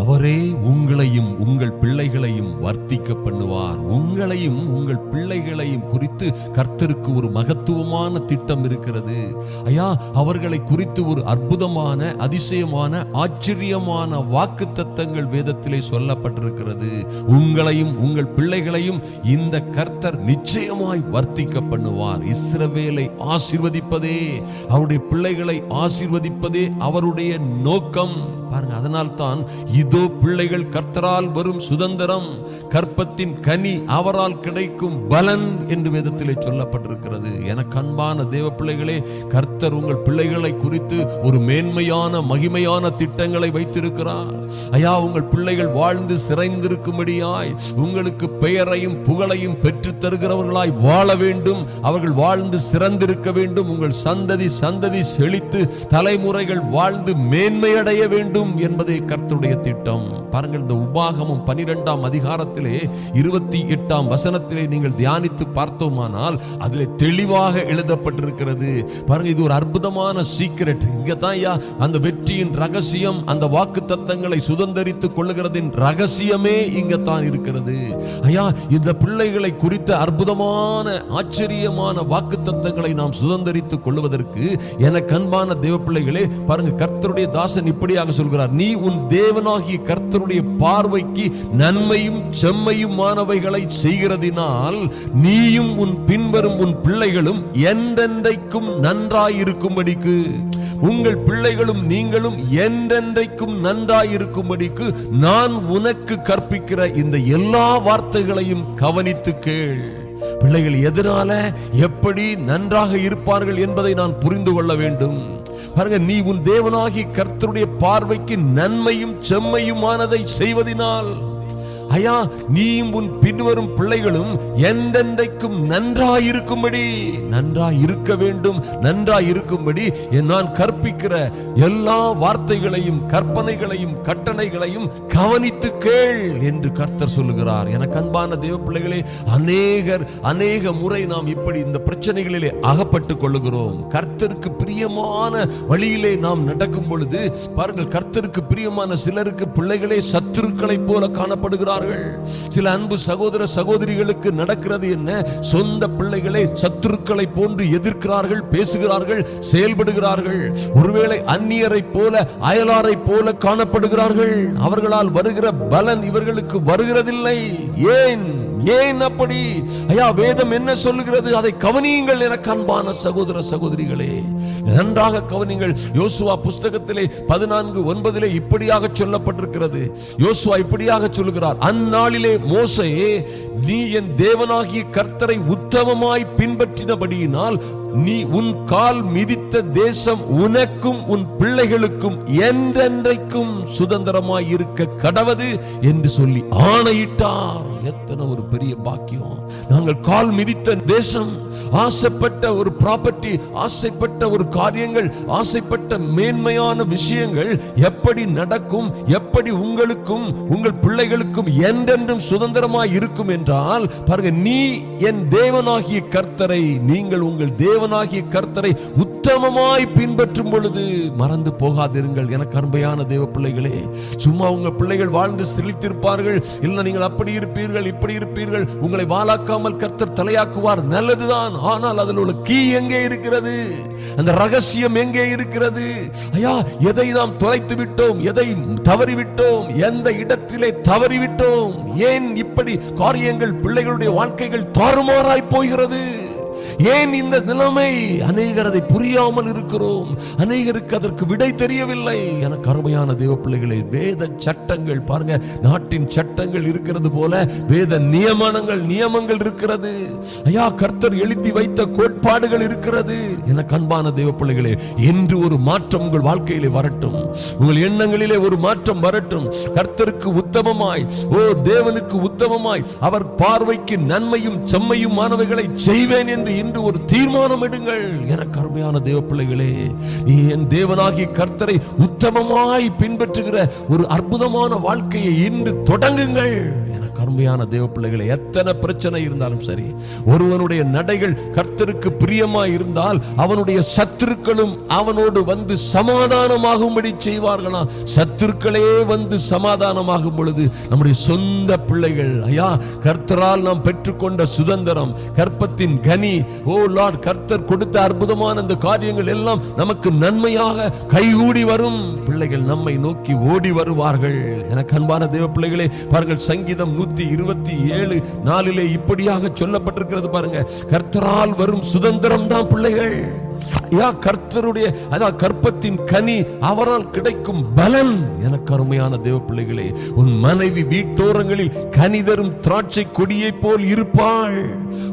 அவரே உங்களையும் உங்கள் பிள்ளைகளையும் வர்த்திக்க பண்ணுவார். உங்களையும் உங்கள் பிள்ளைகளையும் குறித்து கர்த்தருக்கு ஒரு மகத்துவமான திட்டம் இருக்கிறது. ஐயா அவர்களை குறித்து ஒரு அற்புதமான அதிசயமான ஆச்சரியமான வாக்கு தத்தங்கள் வேதத்திலே சொல்லப்பட்டிருக்கிறது. உங்களையும் உங்கள் பிள்ளைகளையும் இந்த கர்த்தர் நிச்சயமாய் வர்த்திக்க பண்ணுவார். இஸ்ரவேலை ஆசிர்வதிப்பதே அவருடைய பிள்ளைகளை ஆசிர்வதிப்பதே அவருடைய நோக்கம். பாருங்க அதனால் தான் இதோ பிள்ளைகள் கர்த்தரால் வரும் சுதந்திரம் கற்பத்தின் கனி அவரால் கிடைக்கும் பலன் என்று வேதத்திலே சொல்லப்பட்டிருக்கிறது. எனக்கு அன்பான தேவ பிள்ளைகளே கர்த்தர் உங்கள் பிள்ளைகளை குறித்து ஒரு மேன்மையான மகிமையான திட்டங்களை வைத்திருக்கிறார். ஐயா உங்கள் பிள்ளைகள் வாழ்ந்து சிறைந்திருக்கும்படியாய் உங்களுக்கு பெயரையும் புகழையும் பெற்று தருகிறவர்களாய் வாழ வேண்டும் அவர்கள் வாழ்ந்து சிறந்திருக்க வேண்டும் உங்கள் சந்ததி சந்ததி செழித்து தலைமுறைகள் வாழ்ந்து மேன்மையடைய வேண்டும் முடியும் என்பதே கர்த்தருடைய திட்டம். பாருங்கள் இந்த உபாகமும் பனிரெண்டாம் அதிகாரத்திலே இருபத்தி எட்டாம் வசனத்திலே நீங்கள் தியானித்து பார்த்தோமானால் அதில் தெளிவாக எழுதப்பட்டிருக்கிறது. பாருங்க இது ஒரு அற்புதமான சீக்கிரட் இங்கே தான் ஐயா அந்த வெற்றியின் ரகசியம் அந்த வாக்கு தத்தங்களை சுதந்திரித்துக் கொள்ளுகிறதின் ரகசியமே இங்கே தான் இருக்கிறது. ஐயா இந்த பிள்ளைகளை குறித்த அற்புதமான ஆச்சரியமான வாக்கு தத்தங்களை நாம் சுதந்திரித்துக் கொள்வதற்கு என கண்பான தேவ பிள்ளைகளே பாருங்க கர்த்தருடைய தாசன் இப்படியாக சொல்ல சொல்கிறார் நீ உன் தேவனாகிய கர்த்தருடைய பார்வைக்கு நன்மையும் செம்மையுமானவைகளை செய்கிறதினால் நீயும் உன் பின்வரும் உன் பிள்ளைகளும் என்றென்றைக்கும் நன்றாயிருக்கும்படிக்கு உங்கள் பிள்ளைகளும் நீங்களும் என்றென்றைக்கும் நன்றாயிருக்கும்படிக்கு நான் உனக்கு கற்பிக்கிற இந்த எல்லா வார்த்தைகளையும் கவனித்து கேள். பிள்ளைகள் எதனால? எப்படி நன்றாக இருப்பார்கள் என்பதை நான் புரிந்து கொள்ள வேண்டும். பாருங்க நீ உன் தேவனாகி கர்த்தருடைய பார்வைக்கு நன்மையும் செம்மையுமானதை செய்வதினால் ஐயா நீயும் உன் பின்வரும் பிள்ளைகளும் என்றென்றைக்கும் நன்றாயிருக்கும்படி நன்றாய் இருக்க வேண்டும் நன்றாய் இருக்கும்படி நான் கற்பிக்கிற எல்லா வார்த்தைகளையும் கற்பனைகளையும் கட்டளைகளையும் கவனித்து கேள் என்று கர்த்தர் சொல்லுகிறார். எனக்கு அன்பான தேவ பிள்ளைகளே அநேகர் அநேக முறை நாம் இப்படி இந்த பிரச்சனைகளிலே அகப்பட்டுக் கொள்ளுகிறோம். கர்த்தருக்கு பிரியமான வழியிலே நாம் நடக்கும் பொழுது பாருங்கள் கர்த்தருக்கு பிரியமான சிலருக்கு பிள்ளைகளே சத்துருக்களைப் போல காணப்படுகிறார்கள். சில அன்பு சகோதர சகோதரிகளுக்கு நடக்கிறது என்ன? சொந்த பிள்ளைகளை சத்துருக்களை போன்று எதிர்க்கிறார்கள் பேசுகிறார்கள் செயல்படுகிறார்கள். ஒருவேளை அந்நியரை போல அயலாரை போல காணப்படுகிறார்கள். அவர்களால் வருகிற பலன் இவர்களுக்கு வருகிறதில்லை. ஏன்? ஏன் அப்படி? ஐயா வேதம் என்ன சொல்லுகிறது? அதை கவனியுங்கள் என அன்பான சகோதர சகோதரிகளே. நன்றாக கவனிங்கள் யோசுவா புஸ்தகத்திலே பதினான்கு ஒன்பதிலே இப்படியாக சொல்லப்பட்டிருக்கிறது. யோசுவா இப்படியாக சொல்லுகிறார். அந்நாளிலே மோசே நீ என் தேவனாகிய கர்த்தரை உத்தமமாய் பின்பற்றினபடியினால் நீ உன் கால் மிதித்த தேசம் உனக்கும் உன் பிள்ளைகளுக்கும் என்றென்றைக்கும் சுதந்திரமாய் இருக்க கடவது என்று சொல்லி ஆணையிட்டார். எத்தனை ஒரு பெரிய பாக்கியம். நாங்கள் கால் மிதித்த தேசம் ஆசைப்பட்ட ஒரு ப்ராப்பர்ட்டி ஆசைப்பட்ட ஒரு காரியங்கள் ஆசைப்பட்ட மேன்மையான விஷயங்கள் எப்படி நடக்கும் எப்படி உங்களுக்கும் உங்கள் பிள்ளைகளுக்கும் என்றென்றும் சுதந்திரமாய் இருக்கும் என்றால் பாருங்க நீ என் தேவனாகிய கர்த்தரை நீங்கள் உங்கள் தேவனாகிய கர்த்தரை உத்தமமாய் பின்பற்றும் பொழுது மறந்து போகாதிருங்கள். எனக்கு அன்பையான தேவ பிள்ளைகளே சும்மா உங்க பிள்ளைகள் வாழ்ந்து செழித்திருப்பார்கள். இல்லை நீங்கள் அப்படி இருப்பீர்கள் இப்படி இருப்பீர்கள். உங்களை வாழாக்காமல் கர்த்தர் தலையாக்குவார். நல்லதுதான். ஆனால் அதில் உள்ள கீ எங்கே இருக்கிறது? அந்த ரகசியம் எங்கே இருக்கிறது? ஐயா எதை நாம் தொலைத்து விட்டோம்? எதை தவறிவிட்டோம்? எந்த இடத்திலே தவறிவிட்டோம்? ஏன் இப்படி காரியங்கள் பிள்ளைகளுடைய வாழ்க்கைகள் தாறுமாறாய் போகிறது? ஏன் இந்த நிலைமை? அநேகர் அதை புரியாமல் இருக்கிறோம். அநேகருக்கு அதற்கு விடை தெரியவில்லை. எனக்கு அருமையான தேவ பிள்ளைகளை வேத சட்டங்கள் பாருங்க. நாட்டின் சட்டங்கள் இருக்கிறது போல வேத நியமனங்கள் நியமங்கள் இருக்கிறது. ஐயா கர்த்தர் எழுதி வைத்த கோட்பாடுகள் இருக்கிறது. என கண்பான தேவ பிள்ளைகளே என்று ஒரு மாற்றம் உங்கள் வாழ்க்கையிலே வரட்டும். உங்கள் எண்ணங்களிலே ஒரு மாற்றம் வரட்டும். கர்த்தருக்கு உத்தமமாய் ஓ தேவனுக்கு உத்தமமாய் அவர் பார்வைக்கு நன்மையும் செம்மையுமானவைகளை செய்வேன் என்று இன்று ஒரு தீர்மானம் எடுங்கள். என கருமையான தேவ பிள்ளைகளே நீ என் தேவனாகி கர்த்தரை உத்தமமாய் பின்பற்றுகிற ஒரு அற்புதமான வாழ்க்கையை இன்று தொடங்குங்கள். அருமையான தேவ பிள்ளைகளை எத்தனை பிரச்சனை இருந்தாலும் சரி ஒருவனுடைய நடைகள் கர்த்தருக்கு பிரியமா இருந்தால் அவனுடைய சத்துருக்களும் அவனோடு வந்து சமாதானமாகும்படி செய்வார்களாம் சத்துருக்களே வந்து சமாதானமாகும் பொழுது நம்முடைய சொந்த பிள்ளைகள் ஐயா கர்த்தரால் நாம் பெற்றுக்கொண்ட சுதந்திரம் கற்பத்தின் கனி ஓ லார்ட் கர்த்தர் கொடுத்த அற்புதமான அந்த காரியங்கள் எல்லாம் நமக்கு நன்மையாக கைகூடி வரும். பிள்ளைகள் நம்மை நோக்கி ஓடி வருவார்கள். எனக்கு அன்பான தேவ பிள்ளைகளே பாருங்கள் சங்கீதம் நூத்தி இருபத்தி ஏழு நாளிலே இப்படியாக சொல்லப்பட்டிருக்கிறது பாருங்க. கர்த்தரால் வரும் சுதந்திரம் தான் பிள்ளைகள். கர்த்தருடைய அதான் கற்பத்தின் கனி அவரால் கிடைக்கும் பலன். எனக்கு அருமையான தேவ பிள்ளைகளே உன் மனைவி வீட்டோரங்களில் கனி தரும் திராட்சை கொடியை போல் இருப்பாள்.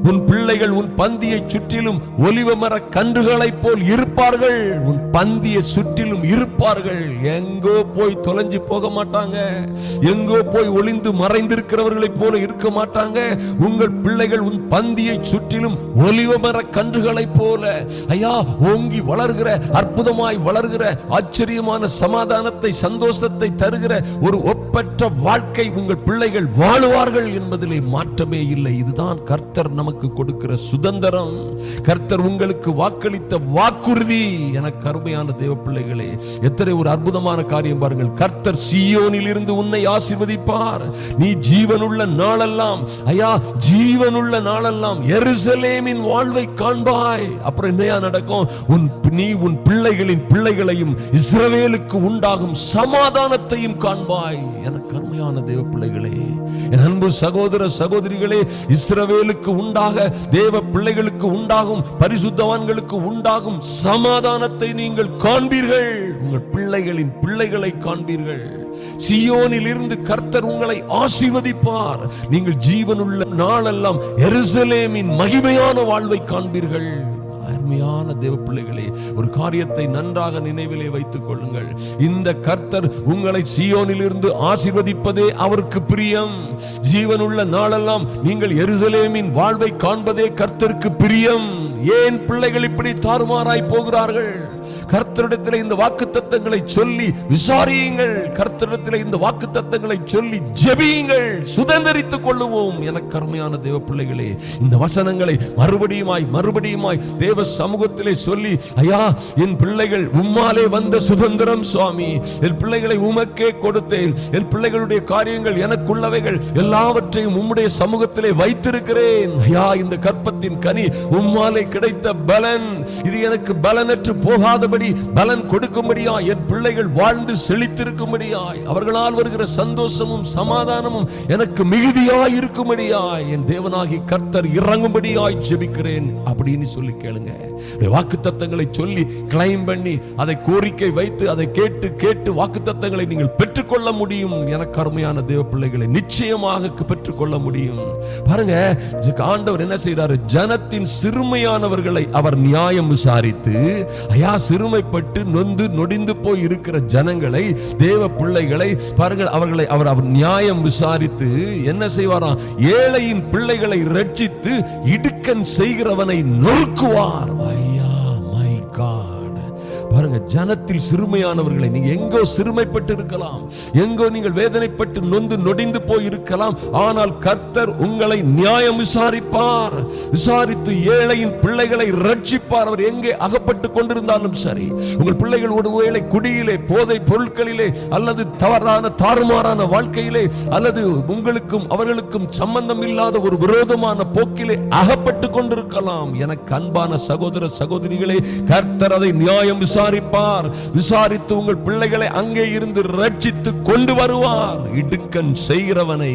உன் பிள்ளைகள் உன் பந்தியை சுற்றிலும் ஒலிவ மர கன்றுகளைப் போல் இருப்பார்கள். உன் பந்தியை சுற்றிலும் இருப்பார்கள். எங்கோ போய் தொலைஞ்சு போக மாட்டாங்க. எங்கோ போய் ஒளிந்து மறைந்திருக்கிறவர்களைப் போல இருக்க மாட்டாங்க. உங்கள் பிள்ளைகள் உன் பந்தியை சுற்றிலும் ஒலிவ மர கன்றுகளைப் போல. ஐயா ஓங்கி வளர்கிற அற்புதமாய் வளர்கிற ஆச்சரியமான சமாதானத்தை சந்தோஷத்தை தருகிற ஒரு பெற்ற வாழ்க்கை உங்கள் பிள்ளைகள் வாழுவார்கள் என்பதிலே மாற்றமே இல்லை. இதுதான் கர்த்தர் நமக்கு கொடுக்கிற சுதந்திரம். கர்த்தர் உங்களுக்கு வாக்களித்த வாக்குறுதி. எனக்கு அருமையான தேவ பிள்ளைகளே எத்தனை ஒரு அற்புதமான காரியம் பாருங்கள். கர்த்தர் சியோனில் இருந்து உன்னை ஆசிர்வதிப்பார். நீ ஜீவனுள்ள நாளெல்லாம் ஐயா ஜீவனுள்ள நாளெல்லாம் எருசலேமின் வாழ்வை காண்பாய். அப்புறம் என்னையா நடக்கும்? உன் நீ உன் பிள்ளைகளின் பிள்ளைகளையும் இஸ்ரவேலுக்கு உண்டாகும் சமாதானத்தையும் காண்பாய். எனக்கு அருமையான தேவ பிள்ளைகளே என் அன்பு சகோதர சகோதரிகளே இஸ்ரவேலுக்கு உண்டாக தேவ பிள்ளைகளுக்கு உண்டாகும் பரிசுத்தவான்களுக்கு உண்டாகும் சமாதானத்தை நீங்கள் காண்பீர்கள். உங்கள் பிள்ளைகளின் பிள்ளைகளை காண்பீர்கள். சியோனில் இருந்து கர்த்தர் உங்களை ஆசீர்வதிப்பார். நீங்கள் ஜீவனுள்ள நாளெல்லாம் எருசலேமின் மகிமையான வாழ்வை காண்பீர்கள். அருமையான தேவ பிள்ளைகளே ஒரு காரியத்தை நன்றாக நினைவிலே வைத்துக் கொள்ளுங்கள். இந்த கர்த்தர் உங்களை சியோனில் இருந்து ஆசிர்வதிப்பதே அவருக்கு பிரியம். ஜீவனுள்ள நாளெல்லாம் நீங்கள் எருசலேமின் வாழ்வை காண்பதே கர்த்தருக்கு பிரியம். ஏன் பிள்ளைகள் இப்படி தாறுமாறாய் போகிறார்கள்? கர்த்தரிடத்தில் இந்த வாக்கு தத்தங்களை சொல்லி விசாரியுங்கள். கர்த்தரிடத்தில் இந்த வாக்கு தத்தங்களை சொல்லி ஜெபியுங்கள். சுதந்திரித்துக் கொள்ளுவோம். எனக்கு கருமையான தேவ பிள்ளைகளே இந்த வசனங்களை மறுபடியுமாய் மறுபடியுமாய் தேவ சமூகத்திலே சொல்லி ஐயா என் பிள்ளைகள் உம்மாலே வந்த சுதந்திரம் சுவாமி. என் பிள்ளைகளை உமக்கே கொடுத்தேன். என் பிள்ளைகளுடைய காரியங்கள் எனக்குள்ளவைகள் எல்லாவற்றையும் உம்முடைய சமூகத்திலே வைத்திருக்கிறேன். ஐயா இந்த கற்பத்தின் கனி உம்மாலே கிடைத்த பலன். இது எனக்கு பலனற்று போகாதபடி பலன் கொடுக்கும்படியாய் என் பிள்ளைகள் வாழ்ந்து செழித்திருக்கும்படியாய் அவர்களால் வருகிற சந்தோஷமும் சமாதானமும் எனக்கு மிகுதியாய் இருக்கும்படியாய் என் தேவனாகி கர்த்தர் இறங்கும்படியாய் ஜெபிக்கிறேன் அப்படின்னு சொல்லி கேளுங்க. வாக்கு தத்தங்களை சொல்லி கிளைம் பண்ணி அதை கோரிக்கை வைத்து அதை கேட்டு கேட்டு வாக்கு தத்தங்களை நீங்கள் பெற்றுக்கொள்ள முடியும். எனக்கு அருமையான தேவ பிள்ளைகளை நிச்சயமாக பெற்றுக்கொள்ள முடியும். பாருங்க ஆண்டவர் என்ன செய்றாரு? ஜனத்தின் சிறுமையானவர்களை அவர் நியாயம் விசாரித்து ஐயா சிறுமைப்பட்டு நொந்து நொடிந்து போய் இருக்கிற ஜனங்களை தேவ பிள்ளைகளை பாருங்கள் அவர்களை அவர் அவர் நியாயம் விசாரித்து என்ன செய்வாராம்? ஏழையின் பிள்ளைகளை ரட்சித்து இடுக்கன் செய்கிறவனை நொறுக்குவார். பாருங்க ஜனத்தில் சிறுமையானவர்களை நீங்க எங்கோ சிறுமைப்பட்டு இருக்கலாம் எங்கோ நீங்கள் வேதனைப்பட்டு நொந்து நொடிந்து போய் இருக்கலாம் ஆனால் கர்த்தர் உங்களை நியாயம் விசாரிப்பார். விசாரித்து ஏழையின் பிள்ளைகளை ரட்சிப்பார். அவர் எங்கே அகப்பட்டு கொண்டிருந்தாலும் சரி உங்கள் பிள்ளைகள் ஒருவேளை குடியிலே போதை பொருட்களிலே அல்லது தவறான தாறுமாறான வாழ்க்கையிலே அல்லது உங்களுக்கும் அவர்களுக்கும் சம்பந்தம் இல்லாத ஒரு விரோதமான போக்கிலே அகப்பட்டு கொண்டிருக்கலாம். எனக்கு அன்பான சகோதர சகோதரிகளே கர்த்தர் அதை நியாயம் விசாரி விசாரிப்பார் விசாரித்து உங்கள் பிள்ளைகளை அங்கே இருந்து ரட்சித்து கொண்டு வருவார். இடுக்கன் செய்கிறவனை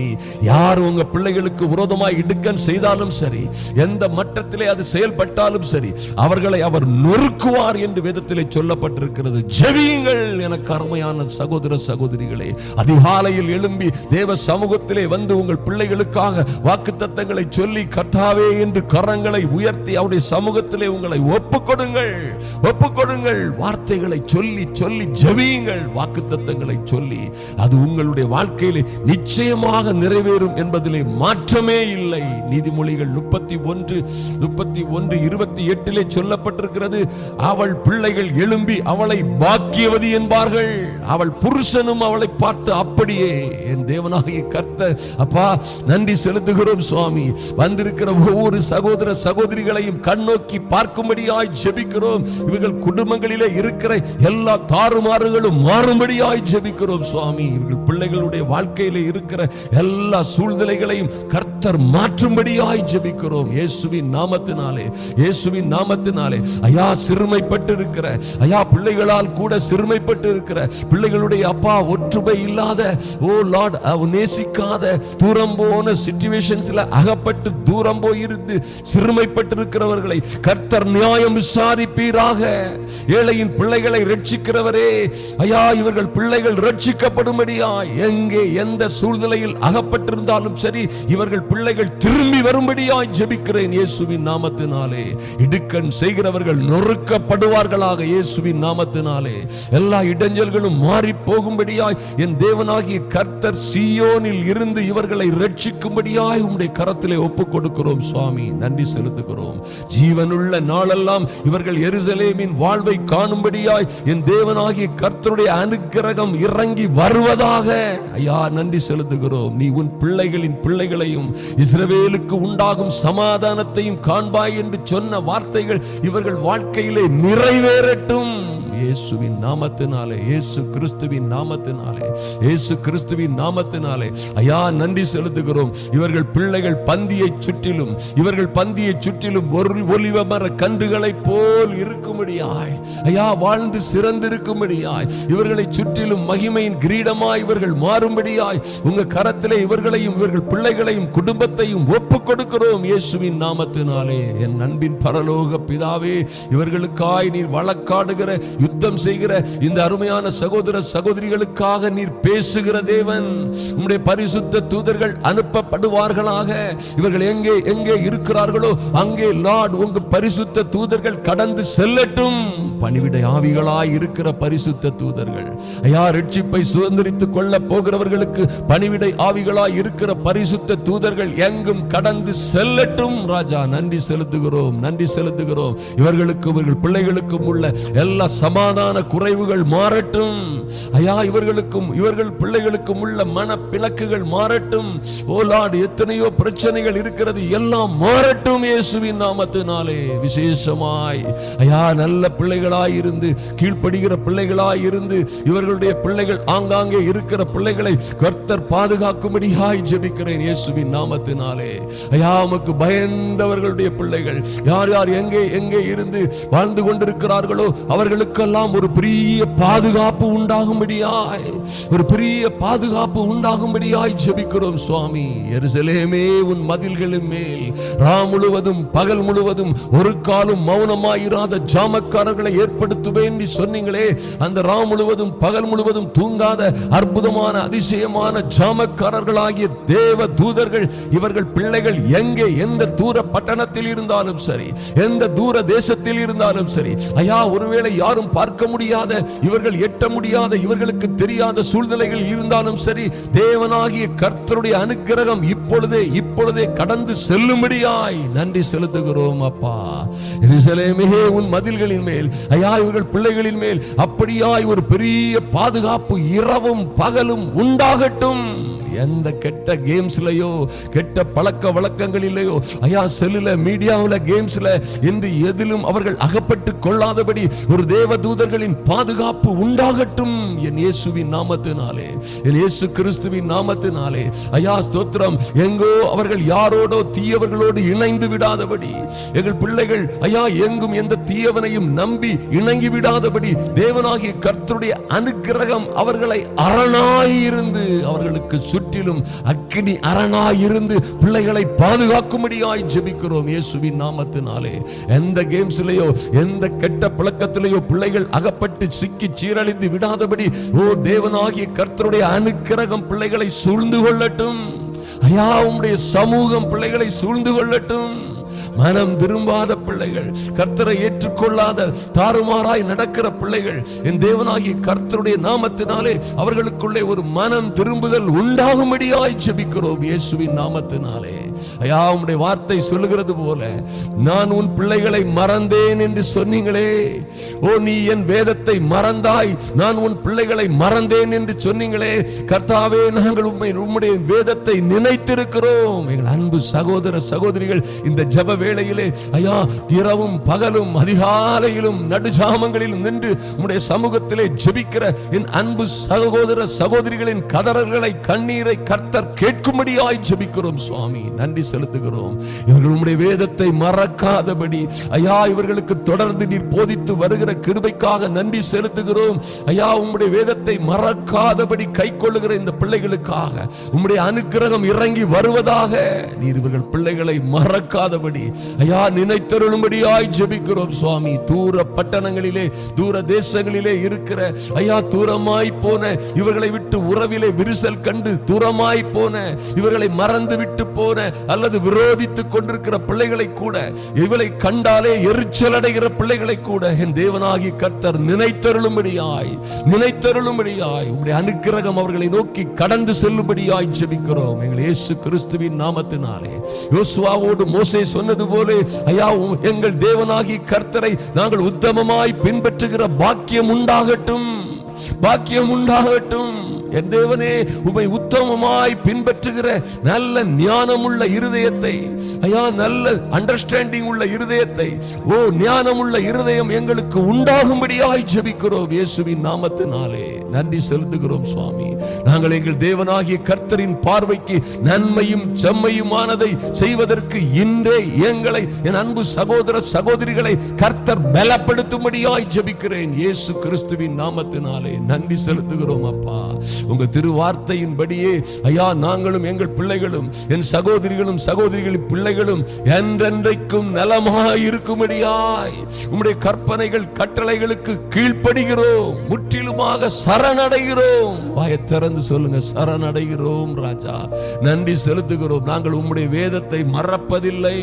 யார் உங்க பிள்ளைகளுக்கு விரோதமாய் இடுக்கன் செய்தாலும் சரி எந்த மட்டத்திலே அது செயல்பட்டாலும் சரி அவர்களை அவர் நொறுக்குவார் என்று வேதத்திலே சொல்லப்பட்டிருக்கிறது. ஜெபியுங்கள் எனக்கு அருமையான சகோதர சகோதரிகளே. அதிகாலையில் எழும்பி தேவ சமூகத்திலே வந்து உங்கள் பிள்ளைகளுக்காக வாக்கு தத்தங்களை சொல்லி கர்த்தாவே என்று கரங்களை உயர்த்தி அவருடைய சமூகத்திலே உங்களை ஒப்புக்கொடுங்கள். ஒப்புக்கொடுங்கள். ஒப்புக் வார்த்தைகளை சொல்லி சொல்லி ஜெபியுங்கள். வாக்குத்தத்தங்களை சொல்லி அது உங்களுடைய வாழ்க்கையிலே நிச்சயமாக நிறைவேறும் என்பதிலே மாற்றமே இல்லை. நீதிமொழிகள் முப்பத்தி ஒன்று முப்பத்தி ஒன்று இருபத்தி எட்டிலே சொல்லப்பட்டிருக்கிறது அவள் பிள்ளைகள் எழும்பி அவளை பாக்கியவதி என்பார்கள். அவள் புருஷனும் அவளை பார்த்து அப்படியே. என் தேவனாகிய கர்த்த அப்பா நன்றி செலுத்துகிறோம் சுவாமி. வந்திருக்கிற ஒவ்வொரு சகோதர சகோதரிகளையும் கண்ணோக்கி பார்க்கும்படியாய் ஜெபிக்கிறோம். இவர்கள் குடும்பங்களிலே இருக்கிற எல்லா தாறுமாறுகளும் மாறும்படியாய் ஜெபிக்கிறோம் சுவாமி. இவர்கள் பிள்ளைகளுடைய வாழ்க்கையில இருக்கிற எல்லா சூழ்நிலைகளையும் கர்த்தர் மாற்றும்படியாய் ஜெபிக்கிறோம். இயேசுவின் நாமத்தினாலே இயேசுவின் நாமத்தினாலே. ஐயா சிறுமைப்பட்டு இருக்கிற ஐயா பிள்ளைகளால் கூட சிறுமைப்பட்டு இருக்கிற பிள்ளைகளுடைய அப்பா ஒற்றுமை இல்லாத ஓ லார்ட் நேசிக்காத தூரம் போன சிச்சுவேஷன்ஸ்ல அகப்பட்டு தூரம் போயிருந்து சிறுமைப்பட்டு இருக்கிறவர்களை கர்த்தர் நியாயம் விசாரிப்பீராக. ஏழையின் பிள்ளைகளை ரட்சிக்கிறவரே. ஐயா இவர்கள் பிள்ளைகள் ரட்சிக்கப்படும்படியா எங்கே எந்த சூழ்நிலையில் அகப்பட்டிருந்தாலும் சரி இவர்கள் பிள்ளைகள் திரும்பி வரும்படியாய் ஜெபிக்கிறேன் இயேசுவின் நாமத்தினாலே. இடுக்கண் செய்கிறவர்கள் நொறுக்கப்படுவார்களாக இயேசுவின் நாமத்தினாலே. எல்லா இடைஞ்சல்களும் மாறி போகும்படியாய் என் தேவனாகிய கர்த்தர் சியோனில் இருந்து இவர்களை ரட்சிக்கும்படியாய் உம்முடைய கரத்திலே ஒப்புக் கொடுக்கிறோம் சுவாமி. நன்றி செலுத்துகிறோம். ஜீவனுள்ள நாளெல்லாம் இவர்கள் எருசலேமின் வாழ்வை காணும் காணும்படியாய் என் தேவனாகிய கர்த்தருடைய அனுக்கிரகம் இறங்கி வருவதாக. ஐயா நன்றி செலுத்துகிறோம். நீ உன் பிள்ளைகளின் பிள்ளைகளையும் இஸ்ரவேலுக்கு உண்டாகும் சமாதானத்தையும் காண்பாய் என்று சொன்ன வார்த்தைகள் இவர்கள் வாழ்க்கையிலே நிறைவேறட்டும். இயேசுவின் நாமத்தினாலே இயேசு கிறிஸ்துவின் நாமத்தினாலே இயேசு கிறிஸ்துவின் நாமத்தினாலே. ஐயா நன்றி செலுத்துகிறோம். இவர்கள் பிள்ளைகள் பந்தியை சுற்றிலும் இவர்கள் பந்தியை சுற்றிலும் ஒரு ஒலிவ மர கன்றுகளை போல் இருக்கும்படியாய். ஐயா வாழ்ந்து சிறந்திருக்கும்படியாய். இவர்களை சுற்றிலும் மகிமையின் கிரீடமாய் இவர்கள் மாறும்படியாய். உங்க கரத்திலே இவர்களையும் இவர்கள் பிள்ளைகளையும் குடும்பத்தையும் ஒப்பு கொடுக்கிறோம் இயேசுவின் நாமத்தினாலே. என் அன்பின் பரலோக பிதாவே இவர்களுக்காய் நீர் வழக்காடுகிற யுத்த யுத்தம் செய்கிற இந்த அருமையான சகோதர சகோதரிகளுக்காக நீர் பேசுகிற தேவன். உம்முடைய பரிசுத்த தூதர்கள் அனுப்பப்படுவார்களாக. இவர்கள் எங்கே எங்கே இருக்கிறார்களோ அங்கே லார்ட் உங்க பரிசுத்த தூதர்கள் கடந்து செல்லட்டும். பணிவிடை ஆவிகளாய் இருக்கிற பரிசுத்த தூதர்கள். ஐயா ரட்சிப்பை சுதந்திரித்துக் கொள்ள போகிறவர்களுக்கு பணிவிடை ஆவிகளாய் இருக்கிற பரிசுத்த தூதர்கள் எங்கும் கடந்து செல்லட்டும். ராஜா நன்றி செலுத்துகிறோம் நன்றி செலுத்துகிறோம். இவர்களுக்கும் இவர்கள் பிள்ளைகளுக்கும் உள்ள எல்லா சமா சமாதான குறைவுகள் மாறட்டும். ஐயா இவர்களுக்கும் இவர்கள் பிள்ளைகளுக்கும் உள்ள மன பிணக்குகள் மாறட்டும் ஓலாடு எத்தனையோ பிரச்சனைகள் இருக்கிறது எல்லாம் மாறட்டும் இயேசுவின் நாமத்தினாலே. விசேஷமாய். ஐயா நல்ல பிள்ளைகளாய் இருந்து கீழ்ப்படுகிற பிள்ளைகளாய் இருந்து இவர்களுடைய பிள்ளைகள் ஆங்காங்கே இருக்கிற பிள்ளைகளை கர்த்தர் பாதுகாக்கும்படியாய் ஜெபிக்கிறேன் இயேசுவின் நாமத்தினாலே. ஐயா உமக்கு பயந்தவர்களுடைய பிள்ளைகள் யார் யார் எங்கே எங்கே இருந்து வாழ்ந்து கொண்டிருக்கிறார்களோ அவர்களுக்கெல்லாம் ஒரு பெரிய பாதுகாப்பு உண்டாகும்படியாய் ஒரு பெரிய பாதுகாப்பு உண்டாகும்படியாய் ஜெபிக்கிறோம் சுவாமி. எருசலேமே உன் மதில்களின் மேல். ரா முழுவதும் பகல் முழுவதும் ஒரு காலும் மௌனமாயிராத ஜாமக்காரர்களை ஏற்படுத்துவேன் சொன்னீங்களே. அந்த ரா முழுவதும் பகல் முழுவதும் தூங்காத அற்புதமான அதிசயமான ஜாமக்காரர்களாகிய தேவ தூதர்கள் இவர்கள் பிள்ளைகள் எங்கே எந்த தூர பட்டணத்தில் இருந்தாலும் சரி எந்த தூர தேசத்தில் இருந்தாலும் சரி ஐயா ஒருவேளை யாரும் பார்க்க முடியாத இவர்கள் எட்ட முடியாத இவர்களுக்கு தெரியாத சூழ்நிலைகள் இருந்தாலும் சரி தேவனாகிய கர்த்தருடைய அனுக்கிரகம் இப்பொழுதே இப்பொழுதே கடந்து செல்லும்படியாய் நன்றி செலுத்துகிறோம் அப்பா. எருசலேமே உன் மதில்களின் மேல் ஐயா இவர்கள் பிள்ளைகளின் மேல் அப்படியாய் ஒரு பெரிய பாதுகாப்பு இரவும் பகலும் உண்டாகட்டும். எந்த கெட்ட கேம்ஸ்லயோ கெட்ட பழக்க வழக்கங்களிலேயோ ஐயா செல்லுல மீடியாவில் கேம்ஸ்ல என்று எதிலும் அவர்கள் அகப்பட்டு கொள்ளாதபடி ஒரு தேவ தூதர்களின் பாதுகாப்பு உண்டாகட்டும் என் இயேசுவின் நாமத்தினாலே. என் இயேசு கிறிஸ்துவின் நாமத்தினாலே. ஐயா ஸ்தோத்திரம். எங்கோ அவர்கள் யாரோடோ தீயவர்களோடு இணைந்து விடாதபடி எங்கள் பிள்ளைகள் ஐயா எங்கும் எந்த தீயவனையும் நம்பி இணங்கி விடாதபடி தேவனாகிய கர்த்தருடைய அனுக்கிரகம் அவர்களை அரணாயிருந்து அவர்களுக்கு சுற்றிலும் அக்கினி அரணாயிருந்து பிள்ளைகளை பாதுகாக்கும்படியாய் ஜெபிக்கிறோம் இயேசுவின் நாமத்தினாலே. எந்த கேம்ஸ்லயோ எந்த கெட்ட பழக்கத்திலேயோ பிள்ளைகள் அகப்பட்டு சிக்கி சீரழிந்து விடாதபடி ஓ தேவனாகிய கர்த்தருடைய அனுக்கிரகம் பிள்ளைகளை சூழ்ந்து கொள்ளட்டும். ஐயா உம்முடைய சமூகம் பிள்ளைகளை சூழ்ந்து கொள்ளட்டும். மனம் திரும்பாத பிள்ளைகள் கர்த்தரை ஏற்றுக்கொள்ளாத தாறுமாறாய் நடக்கிற பிள்ளைகள் என் தேவனாகி கர்த்தருடைய நாமத்தினாலே அவர்களுக்குள்ளே ஒரு மனம் திரும்புதல் உண்டாகும்படியாய் செபிக்கிறோம் இயேசுவின் நாமத்தினாலே. ஐயா உம்முடைய வார்த்தை சொல்லுகிறது போல நான் உன் பிள்ளைகளை மறந்தேன் என்று சொன்னீங்களே. ஓ நீ என் வேதத்தை மறந்தாய் நான் உன் பிள்ளைகளை மறந்தேன் என்று சொன்னீங்களே. கர்த்தாவே நாங்கள் உண்மை உம்முடைய வேதத்தை நினைத்திருக்கிறோம். எங்கள் அன்பு சகோதர சகோதரிகள் இந்த ஜப வேளையிலே ஐயா இரவும் பகலும் அதிகாலையிலும் நடுஜாமங்களிலும் நின்று உம்முடைய சமூகத்திலே ஜெபிக்கிற என் அன்பு சகோதர சகோதரிகளின் கதறல்களை கண்ணீரை கர்த்தர் கேட்கும்படியாய் ஜெபிக்கிறோம் சுவாமி. நன்றி செலுத்துகிறோம். இவர்கள் உம்முடைய வேதத்தை மறக்காதபடி. ஐயா இவர்களுக்கு தொடர்ந்து நீர் போதித்து வருகிற கிருபைக்காக நன்றி செலுத்துகிறோம். ஐயா உம்முடைய வேதத்தை மறக்காதபடி கை கொள்ளுகிற இந்த பிள்ளைகளுக்காக. உம்முடைய அனுக்கிரகம் இறங்கி வருவதாக நீர் இவர்கள் பிள்ளைகளை மறக்காதபடி. ஐயா நினைத்தருளும்படியாய் ஜெபிக்கிறோம் சுவாமி. தூர பட்டணங்களிலே தூர தேசங்களிலே இருக்கிற ஐயா தூரமாய் போன இவர்களை விட்டு உறவிலே விரிசல் கண்டு தூரமாய் போன இவர்களை மறந்து விட்டு போன அல்லது விரோதித்துக் கொண்டிருக்கிற பிள்ளைகளை கூட இவளை கண்டாலே எரிச்சல் அடைகிற பிள்ளைகளை கூட என் தேவனாகி கர்த்தர் நினைத்தருளும்படியாய் நினைத்தருளும்படியாய் உடைய அனுக்கிரகம் அவர்களை நோக்கி கடந்து செல்லும்படியாய் ஜெபிக்கிறோம். எங்கள் இயேசு கிறிஸ்துவின் நாமத்தினாலே. யோசுவாவோடு மோசே சொன்னது போல ஐயா எங்கள் தேவனாகி கர்த்தரை நாங்கள் உத்தமமாய் பின்பற்றுகிற பாக்கியம் உண்டாகட்டும். பாக்கியம் உண்டாகட்டும். என் தேவனே உமை உத்தமமாய் பின்பற்றுகிற நல்ல ஞானமுள்ள இருதயத்தை ஐயா நல்ல அண்டர்ஸ்டாண்டிங் உள்ள இருதயத்தை ஓ ஞானமுள்ள இருதயம் எங்களுக்கு உண்டாகும்படியாய் ஜெபிக்கிறோம் இயேசுவின் நாமத்தினாலே. நன்றி செலுத்துகிறோம் சுவாமி. நாங்கள் எங்கள் தேவனாகிய கர்த்தரின் பார்வைக்கு நன்மையும் செம்மையுமானதை செய்வதற்கு இன்றே எங்களை என் அன்பு சகோதர சகோதரிகளை கர்த்தர் பலப்படுத்தும்படியாய் ஜெபிக்கிறேன் இயேசு கிறிஸ்துவின் நாமத்தினாலே. நன்றி செலுத்துகிறோம் அப்பா. உங்க திருவார்த்தையின்படியே ஐயா நாங்களும் எங்கள் பிள்ளைகளும் என் சகோதரிகளும் சகோதரிகளின் பிள்ளைகளும் என்றென்றைக்கும் நலமாய் இருக்கும்படியாய் உம்முடைய கற்பனைகள் கட்டளைகளுக்கு கீழ்ப்படுகிறோம் முற்றிலுமாக சரணடைகிறோம். வாயை திறந்து சொல்லுங்க சரணடைகிறோம் ராஜா. நன்றி செலுத்துகிறோம். நாங்கள் உம்முடைய வேதத்தை மறப்பதில்லை.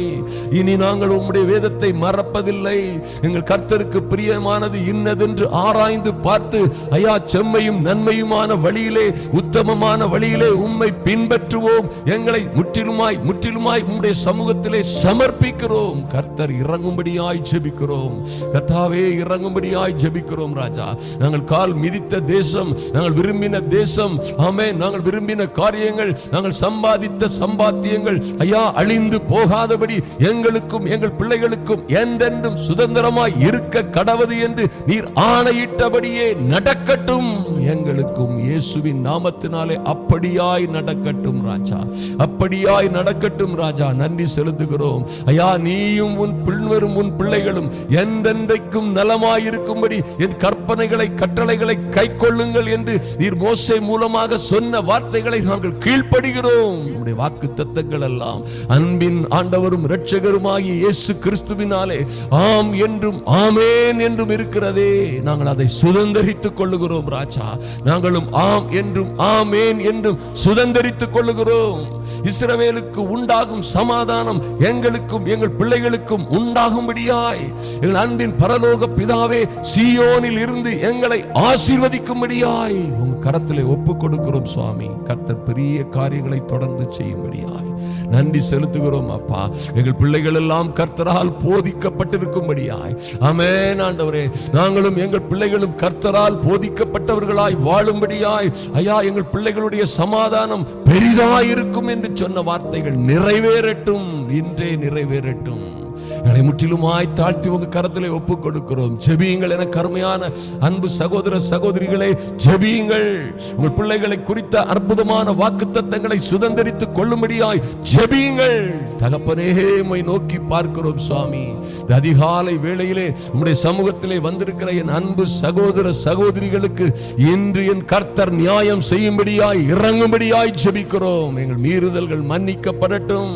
இனி நாங்கள் உம்முடைய வேதத்தை மறப்பதில்லை. எங்கள் கர்த்தருக்கு பிரியமானது இன்னதென்று ஆராய்ந்து பார்த்து ஐயா செம்மையும் நன்மையுமான வழி வழியிலே உத்தமமான வழியிலே உம்மை பின்பற்றுவோம். எங்களை முற்றிலுமாய் முற்றிலுமாய் உம்முடைய சமூகத்திலே சமர்ப்பிக்கிறோம். கர்த்தர் இறங்கும்படியாய் ஜெபிக்கிறோம். கர்த்தாவே இறங்கும்படியாய் ஜெபிக்கிறோம் ராஜா. நாங்கள் கால் மிதித்த தேசம் நாங்கள் விரும்பின தேசம். ஆமே நாங்கள் விரும்பின காரியங்கள் நாங்கள் சம்பாதித்த சம்பாத்தியங்கள். ஐயா அழிந்து போகாதபடி எங்களுக்கும் எங்கள் பிள்ளைகளுக்கும் என்றென்றும் சுதந்திரமாய் இருக்க கடவது என்று நீர் ஆணையிட்டபடியே நடக்கட்டும். எங்களுக்கும் இயேசுவின் நாமத்தினாலே அப்படியாய் நடக்கட்டும் ராஜா. அப்படியாய் நடக்கட்டும் ராஜா. நன்றி செலுத்துகிறோம். ஐயா நீயும் உன் பின்வரும் உன் பிள்ளைகளும் எந்தெந்தைக்கும் நலமாயிருக்கும்படி என் கற்பனைகளை கட்டளைகளை கை கொள்ளுங்கள் என்று நீர் மோசை மூலமாக சொன்ன வார்த்தைகளை நாங்கள் கீழ்ப்படுகிறோம். உடைய வாக்கு தத்தங்கள் எல்லாம் அன்பின் ஆண்டவரும் இரட்சகருமாகிய இயேசு கிறிஸ்துவினாலே ஆம் என்றும் ஆமேன் என்றும் இருக்கிறதே. நாங்கள் அதை சுதந்தரித்துக் கொள்ளுகிறோம் ராஜா. நாங்களும் ஆம் என்றும் ஆமேன் என்றும் சுதந்தரித்துக் கொள்ளுகிறோம். இஸ்ரவேலுக்கு உண்டாகும் சமாதானம் எங்களுக்கும் எங்கள் பிள்ளைகளுக்கும் உண்டாகும்படியாய். எங்கள் அன்பின் பரலோக பிதாவே சீயோனில் இருந்து எங்களை ஆசீர்வதிக்கும்படியாய். உங்க கரத்திலே ஒப்புக் கொடுக்கிறோம் சுவாமி. கர்த்தர் பெரிய காரியங்களை தொடர்ந்து செய்யும்படியாய். நன்றி செலுத்துகிறோம் அப்பா. எங்கள் பிள்ளைகள் எல்லாம் கர்த்தரால் போதிக்கப்பட்டிருக்கும்படியாய். அமே ஆண்டவரே. நாங்களும் எங்கள் பிள்ளைகளும் கர்த்தரால் போதிக்கப்பட்டவர்களாய் வாழும்படியாய். ஐயா எங்கள் பிள்ளைகளுடைய சமாதானம் பெரிதாயிருக்கும் என்று சொன்ன வார்த்தைகள் நிறைவேறட்டும் இன்றே நிறைவேறட்டும். எங்களை முற்றிலுமாய் தாழ்த்தி உங்க கரத்திலே ஒப்புக் கொடுக்கிறோம் ஜெபியுங்கள் என கருமையான அன்பு சகோதர சகோதரிகளை ஜெபியுங்கள். உங்கள் பிள்ளைகளை குறித்த அற்புதமான வாக்குத்தத்தங்களை சுதந்திரித்துக் கொள்ளும்படியாய் ஜெபியுங்கள். தகப்பனே உம்மை நோக்கி பார்க்கிறோம் சுவாமி. இந்த அதிகாலை வேளையிலே உம்முடைய சமூகத்திலே வந்திருக்கிற என் அன்பு சகோதர சகோதரிகளுக்கு இன்று என் கர்த்தர் நியாயம் செய்யும்படியாய் இறங்கும்படியாய் ஜெபிக்கிறோம். எங்கள் மீறுதல்கள் மன்னிக்கப்படட்டும்.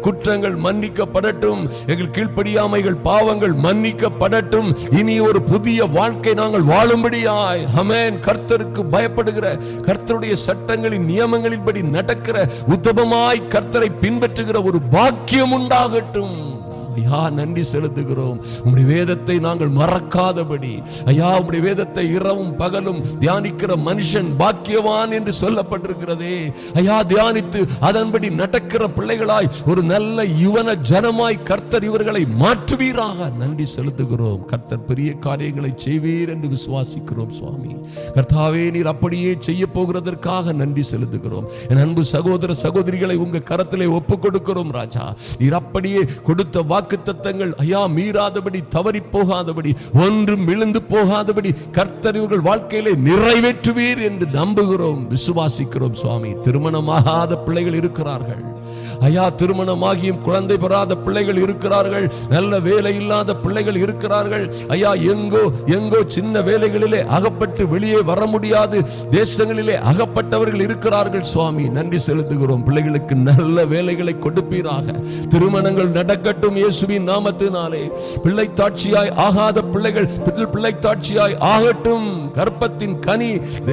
குற்றங்கள் மன்னிக்கப்படட்டும். எங்கள் கீழ்ப்படியாமைகள் பாவங்கள் மன்னிக்கப்படட்டும். இனி ஒரு புதிய வாழ்க்கை நாங்கள் வாழும்படியாய். அமேன் கர்த்தருக்கு பயப்படுகிற கர்த்தருடைய சட்டங்களின் நியமங்களின்படி நடக்கிற உத்தமமாய் கர்த்தரை பின்பற்றுகிற ஒரு பாக்கியம் உண்டாகட்டும். ஐயா நன்றி செலுத்துகிறோம். உங்களுடைய வேதத்தை நாங்கள் மறக்காதபடி. ஐயா உங்களுடைய வேதத்தை இரவும் பகலும் தியானிக்கிற மனுஷன் பாக்கியவான் என்று சொல்லப்பட்டிருக்கிறதே. ஐயா தியானித்து அதன்படி நடக்கிற பிள்ளைகளாய் ஒரு நல்ல யுவன ஜனமாய் கர்த்தர் இவர்களை மாற்றுவீராக. நன்றி செலுத்துகிறோம். கர்த்தர் பெரிய காரியங்களை செய்வீர் என்று விசுவாசிக்கிறோம் சுவாமி. கர்த்தாவே நீர் அப்படியே செய்ய போகிறதற்காக நன்றி செலுத்துகிறோம். என் அன்பு சகோதர சகோதரிகளை உங்க கரத்திலே ஒப்பு கொடுக்கிறோம் ராஜா. நீர் அப்படியே கொடுத்த வாக்கு தத்தங்கள் ஐயா மீறாதபடி தவறி போகாதபடி ஒன்றும் விழுந்து போகாதபடி கர்த்தர் இவர்கள் வாழ்க்கையிலே நிறைவேற்றுவீர் என்று நம்புகிறோம் விசுவாசிக்கிறோம் சுவாமி. திருமணமாகாத பிள்ளைகள் இருக்கிறார்கள். ஐயா திருமணமாகியும் குழந்தை பெறாத பிள்ளைகள் இருக்கிறார்கள். நல்ல வேலை இல்லாத பிள்ளைகள் இருக்கிறார்கள். ஐயா எங்கோ எங்கோ சின்ன வேலைகளிலே அகப்பட்டு வெளியே வர முடியாது. தேசங்களிலே அகப்பட்டவர்கள் இருக்கிறார்கள். சுவாமி நன்றி செலுத்துகிறோம். பிள்ளைகளுக்கு நல்ல வேலைகளை கொடுப்பீராக. திருமணங்கள் நடக்கட்டும் இயேசுவின் நாமத்தினாலே. பிள்ளை தாட்சியாய் ஆகாத பிள்ளைகள் பிள்ளை தாட்சியாய் ஆகட்டும். கற்பத்தின் கனி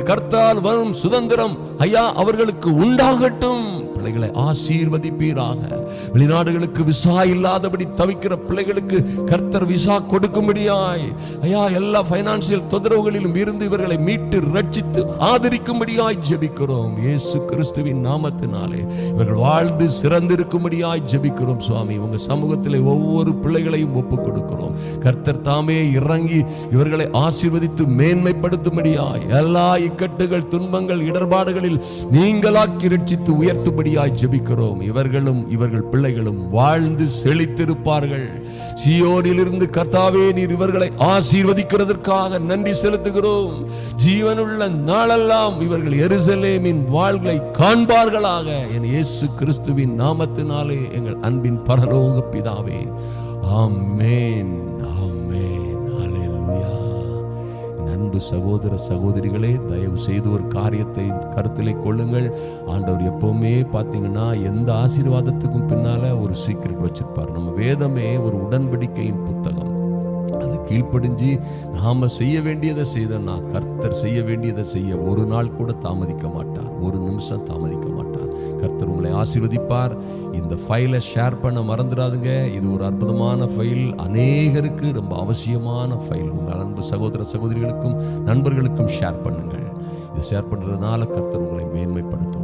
கர்த்தால் வரும் சுதந்திரம் ஐயா அவர்களுக்கு உண்டாகட்டும். பிள்ளைகளை ஆசீர்வதிப்பீராக. வெளிநாடுகளுக்கு விசா இல்லாதபடி தவிக்கிற பிள்ளைகளுக்கு கர்த்தர் விசா கொடுக்கும்படியாய். ஐயா எல்லா பைனான்சியல் தொந்தரவுகளிலும் இருந்து இவர்களை மீட்டு ரட்சித்து ஆதரிக்கும்படியாய் ஜெபிக்கிறோம். இயேசு கிறிஸ்துவின் நாமத்தினாலே இவர்கள் வாழ்ந்து சிறந்திருக்கும்படியாய் ஜெபிக்கிறோம் சுவாமி. உங்க சமூகத்தில் ஒவ்வொரு பிள்ளைகளையும் ஒப்பு கொடுக்கிறோம் கர்த்தர் தாமே இறங்கி இவர்களை ஆசீர்வதித்து மேன்மைப்படுத்தும்படியாய் எல்லா இக்கட்டுகள் துன்பங்கள் இடர்பாடுகளில் நீங்களாக்கி ரட்சித்து உயர்த்தும்படி உயர்த்தும்படியாய் ஜெபிக்கிறோம். இவர்களும் இவர்கள் பிள்ளைகளும் வாழ்ந்து செழித்திருப்பார்கள். சியோனிலிருந்து கர்த்தாவே நீர் இவர்களை ஆசீர்வதிக்கிறதற்காக நன்றி செலுத்துகிறோம். ஜீவனுள்ள நாளெல்லாம் இவர்கள் எருசலேமின் வாழ்களை காண்பார்களாக. என் இயேசு கிறிஸ்துவின் நாமத்தினாலே எங்கள் அன்பின் பரலோக பிதாவே. ஆமேன். ஆமேன். அன்பு சகோதர சகோதரிகளே தயவு செய்து ஒரு காரியத்தை கருத்திலே கொள்ளுங்கள். ஆண்டவர் எப்போவுமே பார்த்தீங்கன்னா எந்த ஆசீர்வாதத்துக்கும் பின்னால ஒரு சீக்ரெட் வச்சிருப்பார். நம்ம வேதமே ஒரு உடன்படிக்கையின் புத்தகம். அது கீழ்ப்படிஞ்சு நாம செய்ய வேண்டியதை செய்தோம்னா கர்த்தர் செய்ய வேண்டியதை செய்ய ஒரு நாள் கூட தாமதிக்க மாட்டார். ஒரு நிமிஷம் தாமதிக்க மாட்டார். கர்த்தர் உங்களை ஆசீர்வதிப்பார். இந்த ஃபைலை ஷேர் பண்ண மறந்துடாதுங்க. இது ஒரு அற்புதமான ஃபைல் அநேகருக்கு ரொம்ப அவசியமான ஃபைல் உங்கள் அன்பு சகோதர சகோதரிகளுக்கும் நண்பர்களுக்கும் ஷேர் பண்ணுங்கள். இதை ஷேர் பண்ணுறதுனால கர்த்தர் உங்களை மேன்மைப்படுத்தும்